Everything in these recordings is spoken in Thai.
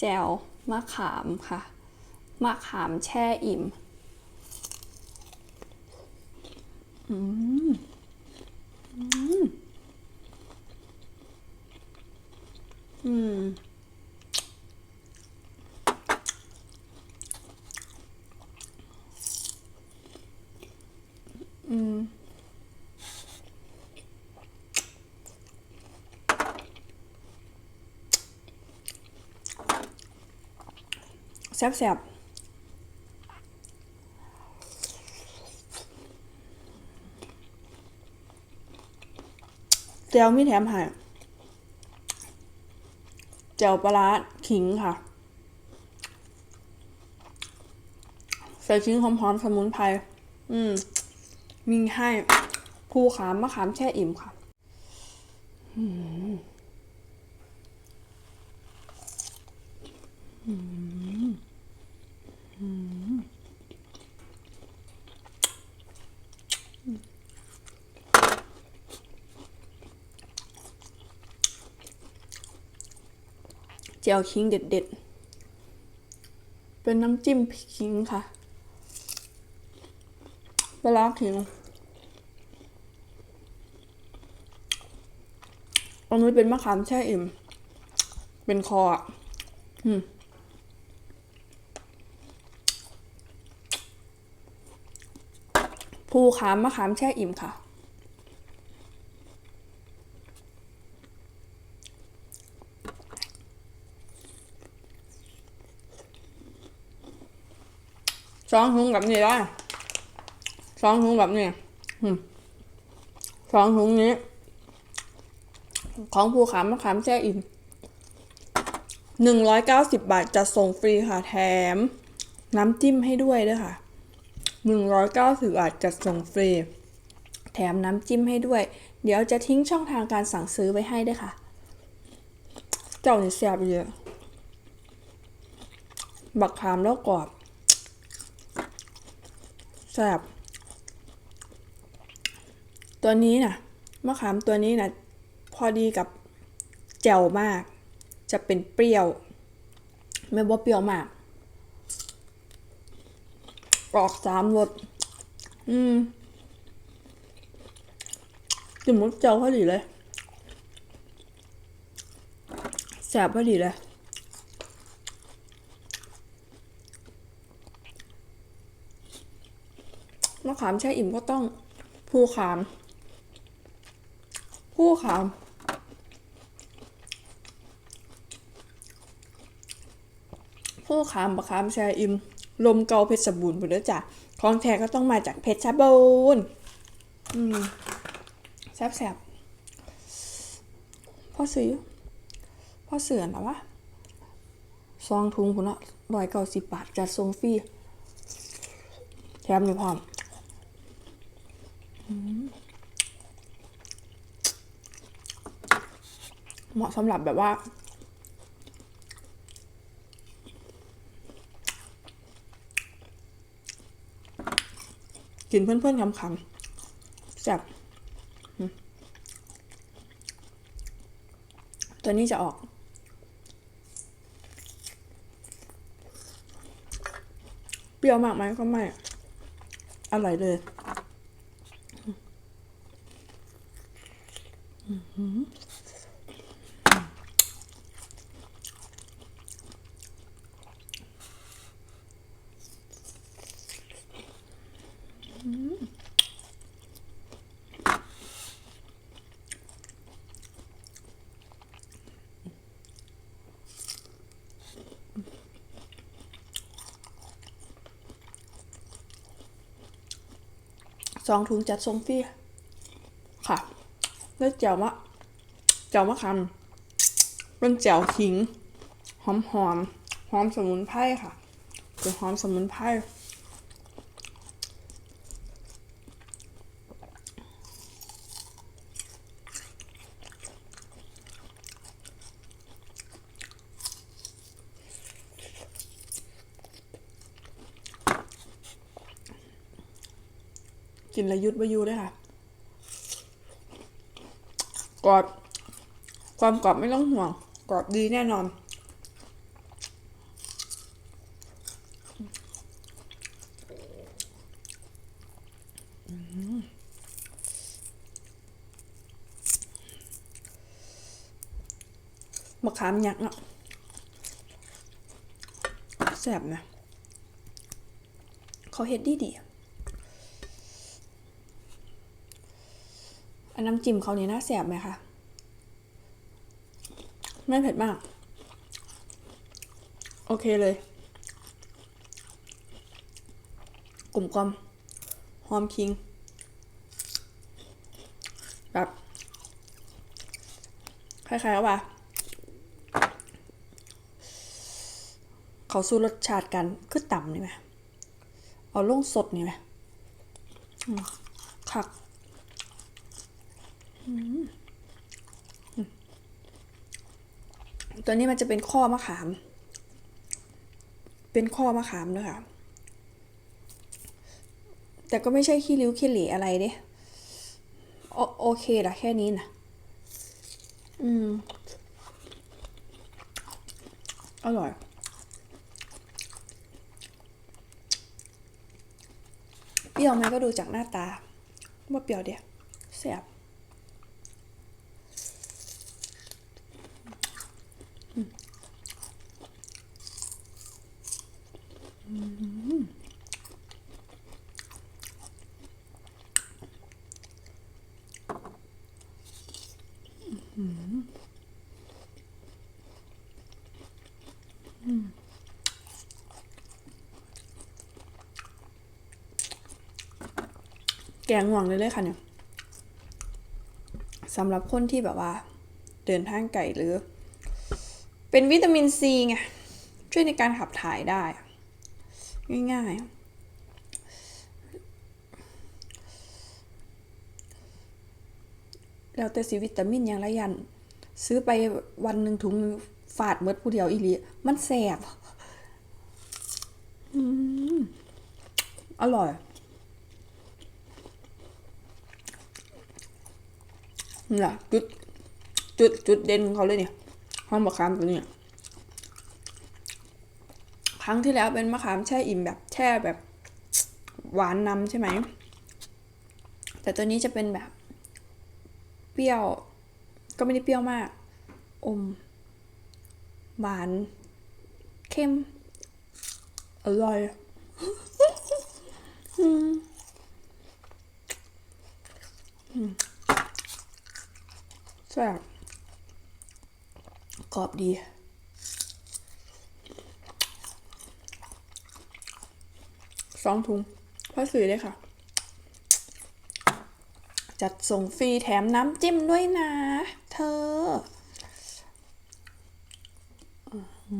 แจ่วมะขามค่ะ มะขามแช่อิ่ม อืม อืม อืม อืม แซ่บๆแจวมีแถมให้แจวปลาร้าขิงค่ะ ใส่ขิงหอมๆสมุนไพร อืม มีให้ภูขามมะขามแช่อิ่มค่ะอืมอืม เจียวคิงเด็ดๆ เป็นน้ำจิ้มคิงค่ะปลาร้าคิงอันนี้เป็นมะขามแช่อิ่ม เป็นคออะ อืม ภูขามมะขามแช่อิ่มค่ะ สองถุงแบบนี้ได้สองถุงแบบนี้สองถุงนี้ ของภูขามมะขามแช่อิ่มหนึ่งร้อยเก้าสิบบาทจะส่งฟรีค่ะแถม น้ำจิ้มให้ด้วยด้วยค่ะ หนึ่งร้อยเก้าสิบาทจะส่งฟรี แถมน้ำจิ้มให้ด้วย เดี๋ยวจะทิ้งช่องทางการสั่งซื้อไว้ให้ด้วยค่ะ เจ้านี่แซ่บเยอะ บักขามแล้วกรอบแซ่บตัวนี้น่ะมะขามตัวนี้น่ะพอดีกับแจ่วมาก จะเป็นเปรี้ยว ไม่ว่าเปรี้ยวมาก ออกสามรสอืมกินมุกเจ้าพอดีเลยแซ่บพอดีเลยมะขามแช่อิ่มก็ต้องภูขาม ผู้ขามผู้ขามบะขามแช่อิ่ม ลมเกาเพชรบูรณ์หมดแล้วจ้ะของแท้ก็ต้องมาจากเพชรบูรณ์อืมแซ่บๆพ่อซื้อพ่อเสือนะวะซองทุงคุณละร้อยเก้าสิบบาทจัดทรงฟรีแถมนี่พร้อมเหมาะสำหรับแบบว่า กินเพื่อนๆคำๆแซ่บตัวนี้จะออก เปรี้ยวมากไหมก็ไม่ อร่อยเลย สองถุงจัดทรงฟรีค่ะแล้วแจ่วมะแจ่วมะขามเป็นแจ่วขิง หอมหอมหอมสมุนไพรค่ะเป็นหอมสมุนไพร กินระยุทธ์วายุด้วยค่ะกรอดความกรอบไม่ต้องห่วงกรอบดีแน่นอน มะขามยักษ์เนาะแซ่บนะเขาเฮ็ดดีดีอั นน้ำจิ้มเขาเนี่ยน่าแซ่บไหมคะ ไม่เผ็ดมาก โอเคเลย กลุ่มกลมหอมคิง แบบคล้ายๆว่าเขาสู้รสชาติกันคือต่ำนี่ไหมเอาลงสดนี่ไหมคัก ตัวนี้มันจะเป็นข้อมะขาม เป็นข้อมะขามด้วยค่ะแต่ก็ไม่ใช่ขี้ริ้วขี้เหร่อะไรเด้โอโอเคละแค่นี้นะอืม อร่อย เปรี้ยวไหมก็ดูจากหน้าตา ว่าเปรี้ยวเดียวแซ่บอืมอืมอืมอืม แกงหวังเลยเลยค่ะเนี่ยสำหรับคนที่แบบว่า เดินทางไกลหรือ เป็นวิตามินซีไง ช่วยในการขับถ่ายได้ ง่ายๆแล้วแต่สีวิตามินอย่างละยัน ซื้อไปวันหนึ่งถุง หนึ่งฝาดเมดผู้เดียวอีลีมันแสบอืมอร่อยนี่แหละจุด จุด จุดเด่นของเขาเลยเนี่ยห้องมะขามตัวเนี้ยครั้งที่แล้วเป็นมะขามแช่อิ่มแบบแช่แบบหวานนำใช่ไหม แต่ตัวนี้จะเป็นแบบ เปรี้ยว ก็ไม่ได้เปรี้ยวมาก อม หวานเข้มอร่อยอืมแซ่บกรอบดี สองถุงพ่อซื้อเลยค่ะ จัดส่งฟรีแถมน้ำจิ้มด้วยนะ เธอ ขาย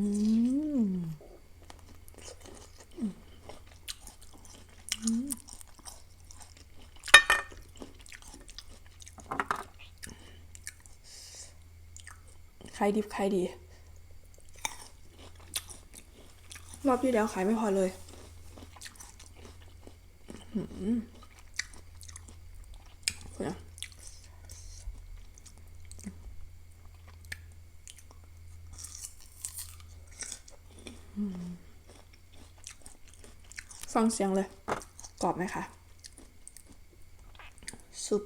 ดิบขายดี รอบที่แล้วขายไม่พอเลยหืมเนี่ยอืม ฟังเสียงเลย กรอบไหมคะซุป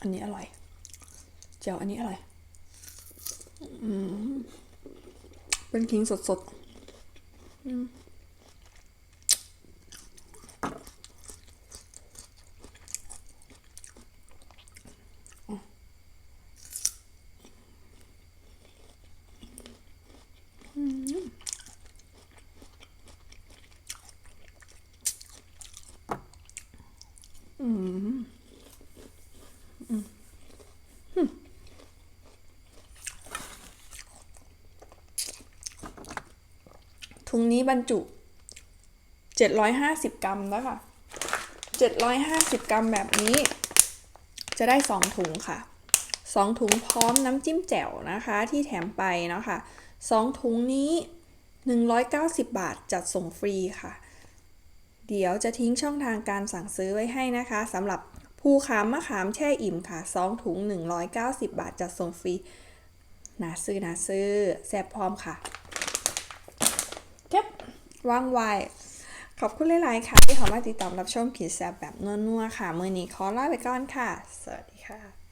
อันนี้อร่อยเจียวอันนี้อร่อยอืมเป็นคิงสดสดๆ อืมถุงนี้บรรจุ 750 กรัมแล้วค่ะ 750 กรัมแบบนี้ จะได้ 2 ถุงค่ะ 2 ถุงพร้อมน้ำจิ้มแจ่วนะคะ ที่แถมไปเนาะค่ะ 2 ถุงนี้ 190 บาทจัดส่งฟรีค่ะ เดี๋ยวจะทิ้งช่องทางการสั่งซื้อไว้ให้นะคะสำหรับภูขามมะขามแช่อิ่มค่ะ 2 ถุง 190 บาทจัดส่งฟรีนาซื้อนาซื้อแซ่บพร้อมค่ะเก็บวางไวขอบคุณหลาย ๆ ค่ะ ที่เข้ามาติดตามรับชมขีดแซ่บแบบนัว ๆ ค่ะ มือนี้ขอลาไปก่อนค่ะ สวัสดีค่ะ